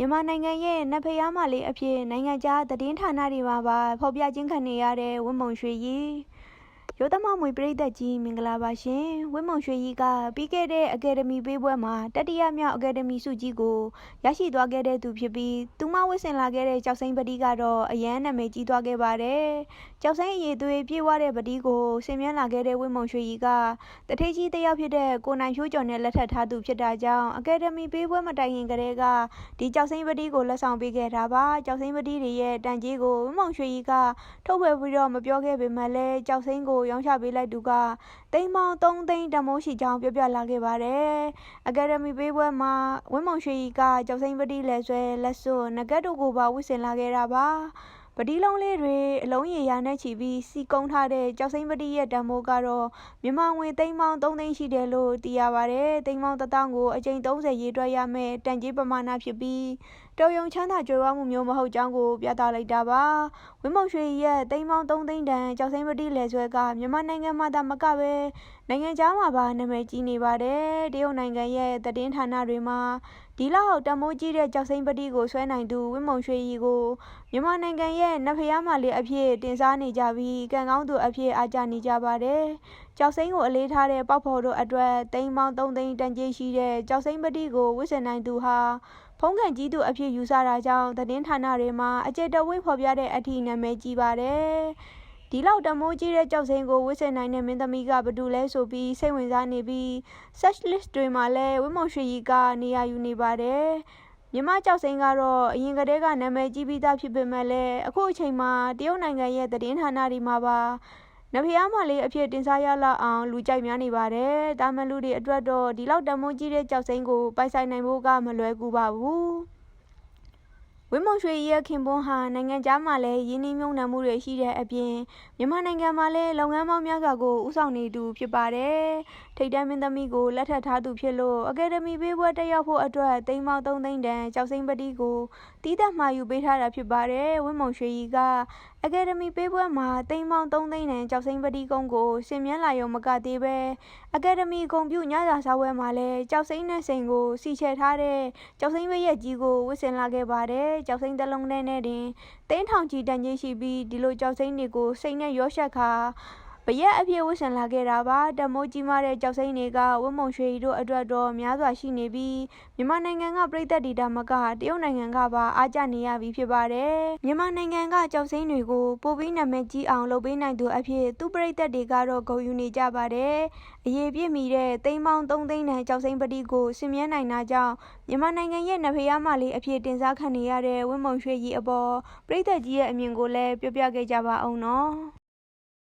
မြန်မာနိုင်ငံရဲ့နတ်ဖျားမလေးအဖြစ်နိုင်ငံခြားသတင်းဌာနတွေမှာပါဖော်ပြခြင်းခံနေရတဲ့ဝင်းမုံရွှေရီ ရိုးသမမွေပြည်သက်ကြီးမင်္ဂလာပါရှင်ဝင်းမုံရွှေရီကပြီးခဲ့တဲ့အကယ်ဒမီပေးပွဲမှာတတိယမြောက်အကယ်ဒမီဆုကြီးကိုရရှိသွားခဲ့တဲ့သူဖြစ်ပြီးသူမဝစ်ဆင်လာခဲ့တဲ့ကြောက်စိမ့်ပတိကတော့အရန်နာမည်ကြီးသွားခဲ့ပါတယ်ကြောက်စိမ့်အရေးသွေးပြေးွားတဲ့ပတိကိုဆင်မြန်းလာခဲ့တဲ့ဝင်းမုံရွှေရီကတထေးကြီးတစ်ယောက်ဖြစ်တဲ့ကိုနိုင်ဖြိုးကျော်နဲ့လက်ထပ်ထားသူဖြစ်တာကြောင့်အကယ်ဒမီပေးပွဲမတိုင်ခင်ကတည်းကဒီကြောက်စိမ့်ပတိကိုလက်ဆောင်ပေးခဲ့တာပါကြောက်စိမ့်ပတိတွေရဲ့တန်ကြီးကိုဝင်းမုံရွှေရီကထုတ်ဝယ်ပြီးတော့မပြောခဲ့ပေမဲ့လည်းကြောက်စိမ့်ကိုရောင်းချပေးလိုက်သူကတိမ်မောင်3သိန်းတမိုးရှိကြောင်းပြောပြလာခဲ့ပါတယ်အကယ်ဒမီပေးပွဲမှာဝင်းမုံရွှေရီကကြောက်စိမ့်ပတိလက်ဆွဲလက်စွပ်ငကတ်တို့ကိုပါဝစ်ဆင်လာခဲ့တာပါပတိလုံးလေးတွေအလုံးရည်ရနဲ့ချီပြီးစီကုန်းထားတဲ့ကြောက်စိမ့်ပတိရဲ့တံမိုးကတော့မြန်မာငွေသိန်းပေါင်း3သိန်းရှိတယ်လို့သိရပါတယ်။သိန်းပေါင်း1000ကိုအကြိမ်30ရေးတွက်ရမယ်တန်ကြီးပမာဏဖြစ်ပြီး တော်ရုံချမ်းသာကြွယ်ဝမှုမျိုးမဟုတ်ကြောင်းကိုပြသလိုက်တာပါ။ဝင်းမုံရွှေရဲ့သိန်းပေါင်း3သိန်းတန်ကြောက်စိမ့်ပတိလယ်ဆွဲကမြန်မာနိုင်ငံမှာသာမကပဲနိုင်ငံခြားမှာပါနာမည်ကြီးနေပါတယ်။တရုတ်နိုင်ငံရဲ့သတင်းဌာနတွေမှာဒီလောက်တမိုးကြီးတဲ့ကြောက်စိမ့်ပတိကိုဆွဲနိုင်သူဝင်းမုံရွှေရီကိုမြန်မာနိုင်ငံရဲ့နဖျားမာလေးအဖြစ်တင်စားနေကြပြီးကံကောင်းသူအဖြစ်အားကြနေကြပါတယ်။ကြောက်စိမ့်ကိုအလေးထားတဲ့ပေါက်ဖော်တို့အတွက်တိမ်ပေါင်း3သိန်းတန်ကြေးရှိတဲ့ကြောက်စိမ့်ပတိကိုဝစ်ဆင်နိုင်သူဟာ ဖုံးကန်ကြီးသူအဖြစ်ယူဆတာကြောင့်သတင်းဌာနတွေမှာအကျယ်တဝိဖော်ပြတဲ့အထိနာမည်ကြီးပါတယ်။ဒီလောက်တမိုးကြီးတဲ့ကြောက်စိမ့်ကိုဝစ်ဆင်နိုင်တဲ့မင်းသမီးကဘသူလဲဆိုပြီးစိတ်ဝင်စားနေပြီး search list တွေမှာလည်းဝင်းမောင်ရွှေကြီးကနေရာယူနေပါတယ်။မြမကြောက်စိန်ကတော့အရင်ကတည်းကနာမည်ကြီးပြီးသားဖြစ်ပေမဲ့လည်းအခုအချိန်မှာတရုတ်နိုင်ငံရဲ့သတင်းဌာနတွေမှာပါ နဖျားမလေးအဖြစ်တင်စားရလောက်အောင်လူကြိုက်များနေပါတယ်။တာမန်လူတွေအတွက်တော့ဒီလောက်တမိုးကြီးတဲ့ကြောက်စိန်ကိုပိုင်ဆိုင်နိုင်ဖို့ကမလွယ်ကူပါဘူး။ဝင်းမုံရွှေရဲ့ခင်ပွန်းဟာနိုင်ငံခြားမှာလည်းရင်းနှီးမြှုပ်နှံမှုတွေရှိတဲ့အပြင်မြန်မာနိုင်ငံမှာလည်းလုပ်ငန်းပေါင်းများစွာကိုဦးဆောင်နေသူဖြစ်ပါတယ်။ထိတ်တန်းမင်းသမီးကိုလက်ထပ်ထားသူဖြစ်လို့အကယ်ဒမီပေးပွဲတက်ရောက်ဖို့အတွက်တိမ်မောင်3သိန်းတန်ကြောက်စိမ့်ပတိကိုတီးသက်မှာယူပေးထားတာဖြစ်ပါတယ်။ဝင်းမုံရွှေကြီးကအကယ်ဒမီပေးပွဲမှာတိမ်မောင်3သိန်းတန်ကြောက်စိမ့်ပတိကုန်းကိုရှင်မြန်းလာရုံမကသေးပဲအကယ်ဒမီဂုံပြူညစာစားပွဲမှာလည်းကြောက်စိမ့်နဲ့စိန်ကိုစီချဲထားတဲ့ကြောက်စိမ့်ဝရဲ့ကြီးကိုဝစ်ဆင်လာခဲ့ပါတယ်။ကြောက်စိမ့်တလုံးနဲ့နဲ့တင်တင်းထောင်ချီတန်ကြီးရှိပြီးဒီလိုကြောက်စိမ့်တွေကိုစိတ်နဲ့ရောရှက်ခါ ပရက်အပြည့်ဝဆန်လာခဲ့တာပါတမိုးကြီးမားတဲ့ကြောက်စိမ့်တွေကဝတ်မုံရွှေတို့အတွက်တော့များစွာရှိနေပြီးမြန်မာနိုင်ငံကပြည်သက်ဒေတာမကတရုတ်နိုင်ငံကပါအားကျနေရပြီဖြစ်ပါတယ်မြန်မာနိုင်ငံကကြောက်စိမ့်တွေကိုပိုပြီးနာမည်ကြီးအောင်လုပ်ပေးနိုင်သူအဖြစ်သူပြည်သက်တွေကတော့ဂုဏ်ယူနေကြပါတယ်အရေးပြည့်မီတဲ့သိန်းပေါင်း3သိန်းတန်ကြောက်စိမ့်ပတိကိုဆင်မြန်းနိုင်တာကြောင့်မြန်မာနိုင်ငံရဲ့နဖျားမလေးအဖြစ်တင်စားခံနေရတဲ့ဝင်းမုံရွှေကြီးအပေါ်ပြည်သက်ကြီးရဲ့အမြင်ကိုလည်းပြောပြခဲ့ကြပါအောင်နော်